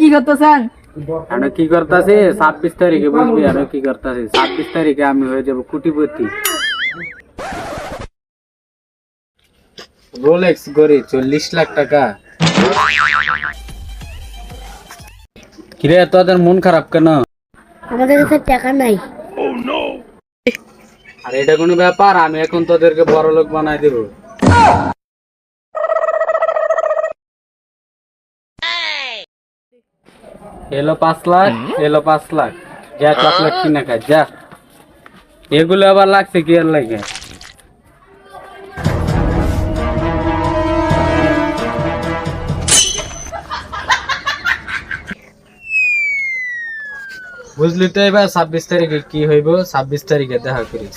কি করতেছেন? আমি কি করতেছি ছাব্বিশ তারিখে বুঝবি আমি কি করতেছি ছাব্বিশ তারিখে আমি হয়ে যাব কুটিপতি। রোলেক্স গড়ি চল্লিশ লাখ টাকা। কিরে তোদের মন খারাপ কেন? আমাদের কাছে টাকা নাই। আর এটা কোনো ব্যাপার আমি এখন তোদেরকে বড় লোক বানাই দেব। এলো পাঁচ লাখ এলো পাঁচ লাখ। যা চকলেট কিনে খাই যা। এগুলো আবার লাগছে কি আর লাগে? বুঝলি তো এবার ছাব্বিশ তারিখে কি হইব? ছাব্বিশ তারিখে দেখা করিস।